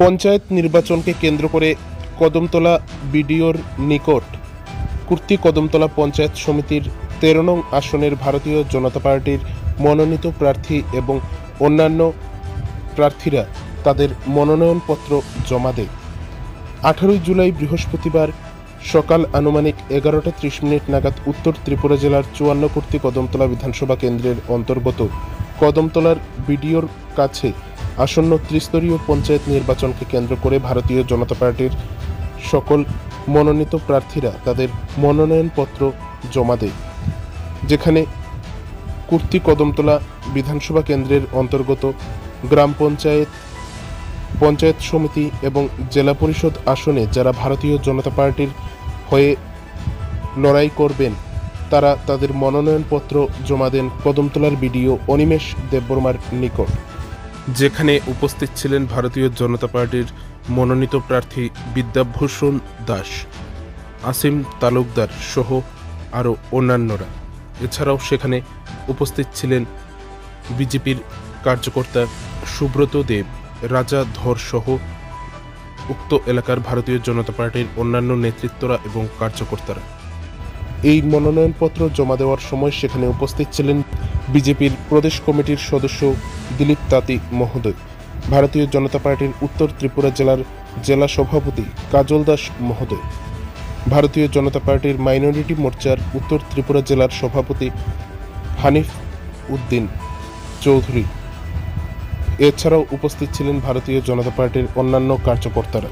পঞ্চায়েত নির্বাচনকে কেন্দ্র করে কদমতলা বিডিওর নিকট কুর্তি কদমতলা পঞ্চায়েত সমিতির তেরো নং আসনের ভারতীয় জনতা পার্টির মনোনীত প্রার্থী এবং অন্যান্য প্রার্থীরা তাদের মনোনয়নপত্র জমা দেয়। আঠারোই জুলাই বৃহস্পতিবার সকাল আনুমানিক এগারোটা ত্রিশ মিনিট নাগাদ উত্তর ত্রিপুরা জেলার চুয়ান্ন কর্তৃ কদমতলা বিধানসভা কেন্দ্রের অন্তর্গত কদমতলার বিডিওর কাছে আসন্ন ত্রিস্তরীয় পঞ্চায়েত নির্বাচনকে কেন্দ্র করে ভারতীয় জনতা পার্টির সকল মনোনীত প্রার্থীরা তাদের মনোনয়নপত্র জমা দেয়। যেখানে কুর্তি কদমতলা বিধানসভা কেন্দ্রের অন্তর্গত গ্রাম পঞ্চায়েত পঞ্চায়েত সমিতি এবং জেলা পরিষদ আসনে যারা ভারতীয় জনতা পার্টির হয়ে লড়াই করবেন, তারা তাদের মনোনয়নপত্র জমা দেন কদমতলার বিডিও অনিমেষ দেববর্মার নিকট। যেখানে উপস্থিত ছিলেন ভারতীয় জনতা পার্টির মনোনীত প্রার্থী বিদ্যাভূষণ দাস, আসিম তালুকদার সহ আরও অন্যান্যরা। এছাড়াও সেখানে উপস্থিত ছিলেন বিজেপির কার্যকর্তা সুব্রত দেব, রাজা ধর সহ উক্ত এলাকার ভারতীয় জনতা পার্টির অন্যান্য নেতৃত্বরা এবং কার্যকর্তারা। এই মনোনয়নপত্র জমা দেওয়ার সময় সেখানে উপস্থিত ছিলেন বিজেপির প্রদেশ কমিটির সদস্য দিলীপ তাঁতি মহোদয়, ভারতীয় জনতা পার্টির উত্তর ত্রিপুরা জেলার জেলা সভাপতি কাজল দাস মহোদয়, ভারতীয় জনতা পার্টির মাইনরিটি মোর্চার উত্তর ত্রিপুরা জেলার সভাপতি হানিফ উদ্দিন চৌধুরী। এছাড়াও উপস্থিত ছিলেন ভারতীয় জনতা পার্টির অন্যান্য কার্যকর্তারা।